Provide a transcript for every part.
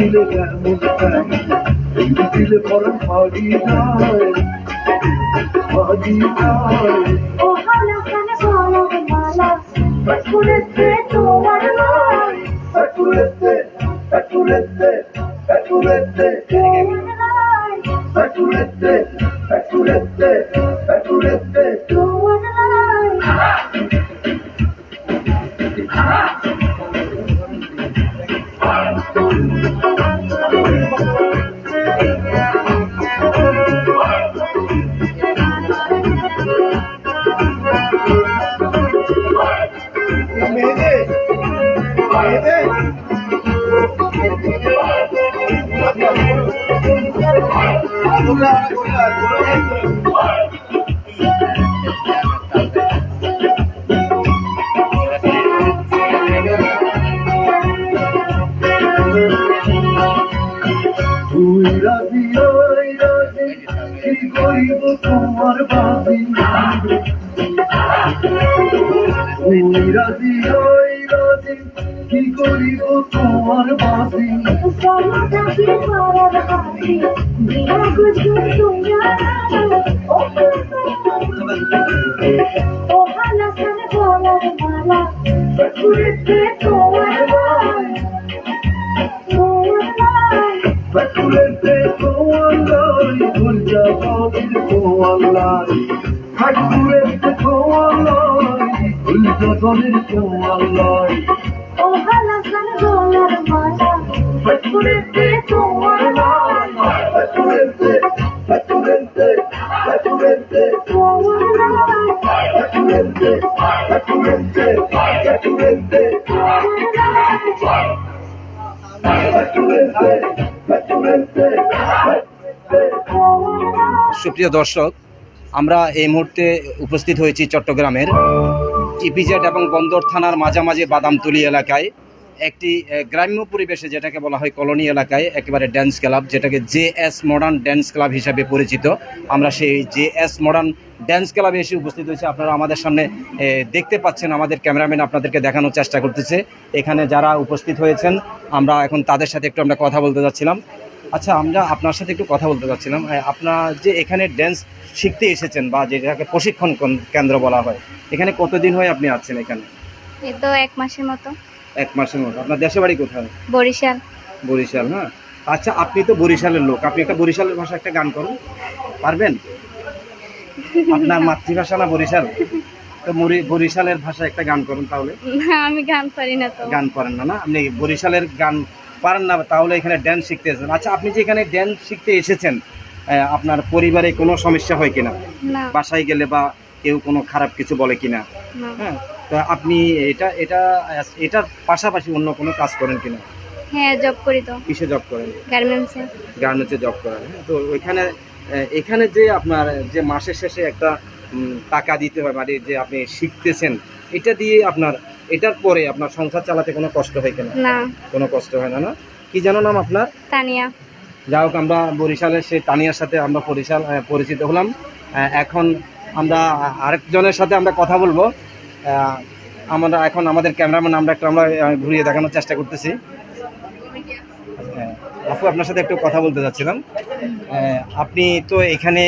Ay diziyle gelmez ben Diziyle para hadi day Hadi day ও করিব তোমার তুই রাজি ওই রাজি করিব তোমার Somada bir parar hadi Diya gücü dünya O O hala sana bolar mala Kurete তোমার লাই তোমার লাই লাই লাই ও সুপ্রিয় দর্শক, আমরা এই মুহূর্তে উপস্থিত হয়েছি চট্টগ্রামের ইপিজেড এবং বন্দর থানার মাঝামাঝি বাদামতলি এলাকায়। একটি গ্রাম্য পরিবেশে যেটাকে বলা হয় কলোনি এলাকায়, একেবারে ড্যান্স ক্লাব যেটাকে J S modern dance club হিসাবে পরিচিত। আমরা সেই জে এস মডার্ন ড্যান্স ক্লাবে এসে উপস্থিত হয়েছি। আপনারা আমাদের সামনে দেখতে পাচ্ছেন, আমাদের ক্যামেরাম্যান আপনাদেরকে দেখানোর চেষ্টা করতেছে। এখানে যারা উপস্থিত হয়েছেন, আমরা এখন তাদের সাথে একটু আমরা কথা বলতে যাচ্ছিলাম। আচ্ছা আমরা আপনার সাথে একটু কথা বলতে চাচ্ছিলাম আপনার যে এখানে ড্যান্স শিখতে এসেছেন বা যেটাকে প্রশিক্ষণ কন- কেন্দ্র বলা হয়, এখানে কতদিন হয় আপনি আছেন এখানে? এই তো এক মাসের মতো। এক মাসের মতো আপনার দেশে বাড়ি কোথায়? বরিশাল। বরিশাল হ্যাঁ? আচ্ছা আপনি তো বরিশালের লোক। আপনি একটা বরিশালের ভাষা একটা গান করুন। পারবেন? আপনার মাতৃভাষা না বরিশাল? তো বরিশালের ভাষা একটা গান করুন তাহলে। আমি গান পারি না তো। গান পারেন না না? আপনি বরিশালের গান পারেন না তাহলে এখানে ড্যান্স শিখতে এসেছেন। আচ্ছা আপনি যে এখানে ড্যান্স শিখতে এসেছেন আপনার পরিবারে কোনো সমস্যা হয় কিনা? না। বাসায় গেলে বা কেউ কোনো খারাপ কিছু বলে কিনা? না। হ্যাঁ তো আপনি এটা এটা এটার পাশাপাশি অন্য কোনো কাজ করেন কিনা? হ্যাঁ জব করি তো। কিসে জব করেন? গার্মেন্টসে গার্মেন্টসে জব করেন হ্যাঁ তো ওইখানে এখানে যে আপনার যে মাসের শেষে একটা টাকা দিতে হয় মানে যে আপনি শিখতেছেন এটা দিয়ে আপনার এটার পরে আপনার সংসার চালাতে কোনো কষ্ট হয় কিনা? না। কোনো কষ্ট হয় না না? কি জানো নাম আপনার? তানিয়া। যাই হোক আমরা বরিশালের সেই তানিয়ার সাথে আমরা বরিশাল পরিচিত হলাম। এখন আমরা আরেকজনের সাথে আমরা কথা বলব। আমরা এখন আমাদের ক্যামেরাম্যান আমরা একটু আমরা ঘুরিয়ে দেখানোর চেষ্টা করতেছি। আপু আপনার সাথে একটু কথা বলতে চাচ্ছিলাম আপনি তো এখানে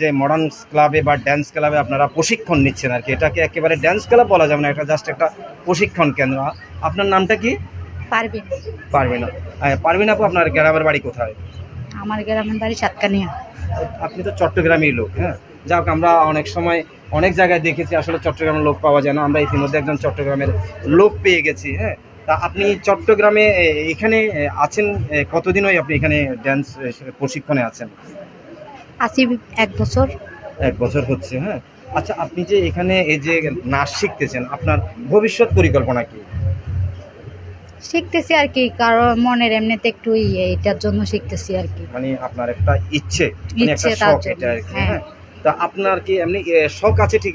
যে মডার্ন ক্লাবে বা ড্যান্স ক্লাবে আপনারা প্রশিক্ষণ নিচ্ছেন আর কি এটাকে একেবারে ড্যান্স ক্লাব বলা যাবে না এটা জাস্ট একটা প্রশিক্ষণ কেন্দ্র। আপনার নামটা কি? পারবে পারবেন পারবেন আপু আপনার গ্রামের বাড়ি কোথায়? আমার গ্রামের বাড়ি সাতকানিয়া। আপনি তো চট্টগ্রামের লোক হ্যাঁ? যাক আমরা অনেক সময় অনেক জায়গায় দেখেছি আসলে চট্টগ্রামের লোক পাওয়া যায় না। আমরা ইতিমধ্যে একজন চট্টগ্রামের লোক পেয়ে গেছি হ্যাঁ? তা আপনি চট্টগ্রামে এখানে আছেন কতদিন হয় আপনি এখানে ড্যান্স প্রশিক্ষণে আছেন? আসি এক বছর। এক বছর হচ্ছে হ্যাঁ? আচ্ছা আপনি যে এখানে এই যে নাচ শিখতেছেন আপনার ভবিষ্যৎ পরিকল্পনা কি? শিখতেছি আর কি কারণ মনের এমনিতে একটু ইয়ে এটার জন্য শিখতেছি আর কি। মানে আপনার একটা ইচ্ছে মানে একটা শখ এটা আর কি হ্যাঁ। তা আপনার কি এমনি শখ আছে ঠিক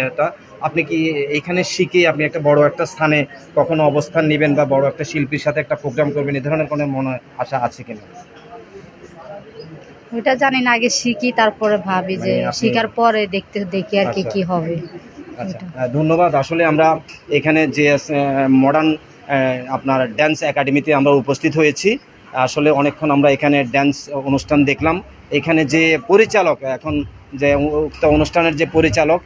এটা? আপনি কি এখানে শিখে আপনি একটা বড় একটা স্থানে কখনো অবস্থান নেবেন বা বড় একটা শিল্পীর সাথে একটা প্রোগ্রাম করবেন? এই ধরনের কোনো মনে আশা আছে কিনা? ওইটা জানি না আগে শিখি তারপরে ভাবি যে মানে শিখার পরে দেখতে দেখি আর কি আচ্ছা। কি হবে। আচ্ছা। ধন্যবাদ। আসলে আমরা এখানে যে মডার্ন আপনার ড্যান্স একাডেমিতে আমরা উপস্থিত হয়েছি আসলে অনেকক্ষণ আমরা এখানে ড্যান্স অনুষ্ঠান দেখলাম। এখানে যে পরিচালক এখন যে উক্ত অনুষ্ঠানের যে পরিচালক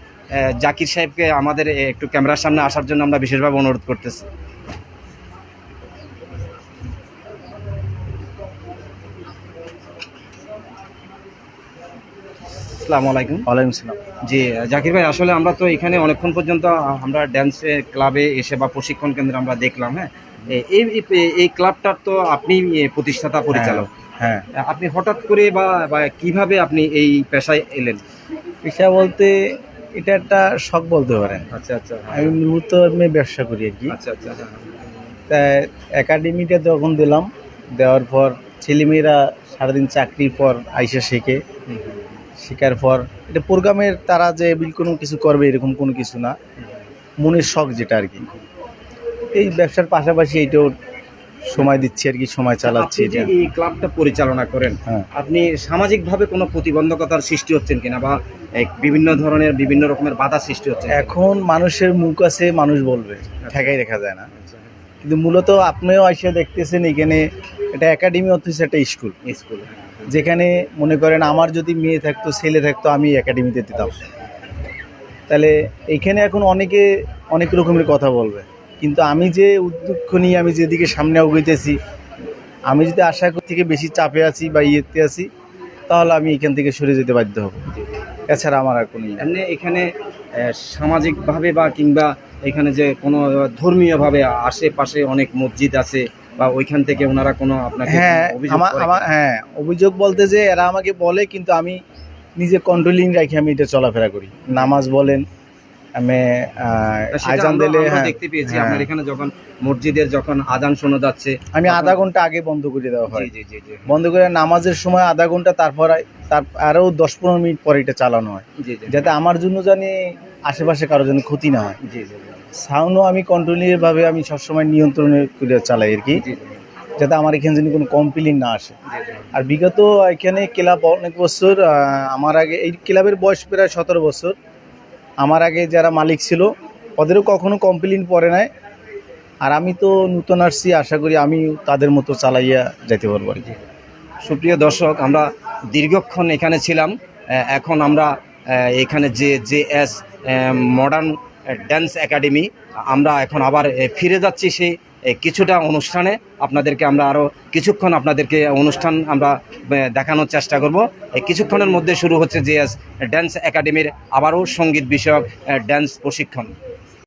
জাকির সাহেবকে আমাদের একটু ক্যামেরার সামনে আসার জন্য আমরা বিশেষভাবে অনুরোধ করতেছি। আসসালামু আলাইকুম। ওয়ালাইকুম সালাম জি জাকির ভাই আসলে আমরা তো এখানে অনেকক্ষণ পর্যন্ত আমরা ড্যান্সে ক্লাবে এসে বা প্রশিক্ষণ কেন্দ্রে আমরা দেখলাম হ্যাঁ? এই এই- এই ক্লাবটার তো আপনি প্রতিষ্ঠাতা পরিচালক। হ্যাঁ। আপনি হঠাৎ করে বা বা কীভাবে আপনি এই পেশায় এলেন? পেশা বলতে এটা একটা শখ বলতে পারেন। আচ্ছা আচ্ছা। আমি মূলত আমি ব্যবসা করি আর কি। আচ্ছা আচ্ছা হ্যাঁ। তা একাডেমিটা যখন দিলাম দেওয়ার পর ছেলেমেয়েরা সারাদিন চাকরির পর আইসা শেখে। শেখার পর এটা প্রোগ্রামের তারা যে বিল কোনো কিছু করবে এরকম কোনো কিছু না। মনের শখ যেটা আর কি। এই ব্যবসার পাশাপাশি এইটাও সময় দিচ্ছি আর কি সময় চালাচ্ছি আপনি যে এটা। এই ক্লাবটা পরিচালনা করেন হ্যাঁ। আপনি সামাজিকভাবে কোনো প্রতিবন্ধকতার সৃষ্টি হচ্ছেন কিনা বা এ, বিভিন্ন ধরনের বিভিন্ন রকমের বাধা সৃষ্টি হচ্ছে এখন মানুষের মুখ আছে মানুষ বলবে ঠেকাই দেখা যায় না। কিন্তু মূলত আপনিও এসে দেখতেছেন এখানে এটা একাডেমি অথচ একটা স্কুল স্কুল। যেখানে মনে করেন আমার যদি মেয়ে থাকতো ছেলে থাকতো আমি একাডেমিতে দিতাম। তাহলে এখানে এখন অনেকে অনেক রকমের কথা বলবে। কিন্তু আমি যে উদ্যোগ নিয়ে আমি যেদিকে সামনে অগইতেছি আমি যদি আশা করি থেকে বেশি চাপে আছি বা ইয়েতে আছি তাহলে আমি এখান থেকে সরে যেতে বাধ্য হব। এছাড়া আমার আর কোনো ইয়ে এমনি এখানে সামাজিকভাবে বা কিংবা এখানে যে কোনো ধর্মীয়ভাবে আশেপাশে অনেক মসজিদ আছে বা ওইখান থেকে ওনারা কোনো আপনাকে হ্যাঁ আমার আমার হ্যাঁ অভিযোগ বলতে যে এরা আমাকে বলে কিন্তু আমি নিজে কন্ট্রোলিং রাখি আমি এটা চলাফেরা করি। নামাজ বলেন আমি? আজান দিলে হ্যাঁ দেখতে পেয়েছি। হ্যাঁ। আপনার এখানে যখন মসজিদের যখন আজান শোনা যাচ্ছে আমি আধা ঘণ্টা আগে বন্ধ করে দেওয়া হয়। জি জি জি বন্ধ করে নামাজের সময় আধা ঘণ্টা তারপর তার আরও দশ পনেরো মিনিট পরে এটা চালানো হয়। যাতে আমার জন্য জানি আশেপাশে কারও যেন ক্ষতি না হয়। জি জি জি। সাউন্ডও আমি কন্ট্রোলিং ভাবে আমি সবসময় নিয়ন্ত্রণে করে চালাই আর কি। যাতে আমার এখানে যেন কোনো কমপ্লেন না আসে। আর বিগত এখানে ক্লাব অনেক বছর আমার আগে এই ক্লাবের বয়স প্রায় সতেরো বছর। আমার আগে যারা মালিক ছিল, ওদেরও কখনো কমপ্লেন পড়ে নাই। আর আমি তো নূতন আসছি, আশা করি আমি তাদের মতো চালাইয়া যেতে পারব আর কি। সুপ্রিয় দর্শক, আমরা দীর্ঘক্ষণ এখানে ছিলাম। এখন আমরা এখানে যে J S modern dance academy আমরা এখন আবার ফিরে যাচ্ছি সেই কিছুটা অনুষ্ঠানে। আপনাদেরকে আমরা আরও কিছুক্ষণ আপনাদেরকে অনুষ্ঠান আমরা দেখানোর চেষ্টা করব। এই কিছুক্ষণের মধ্যে শুরু হচ্ছে যে ড্যান্স একাডেমির আবারও সংগীত বিষয়ক ড্যান্স প্রশিক্ষণ।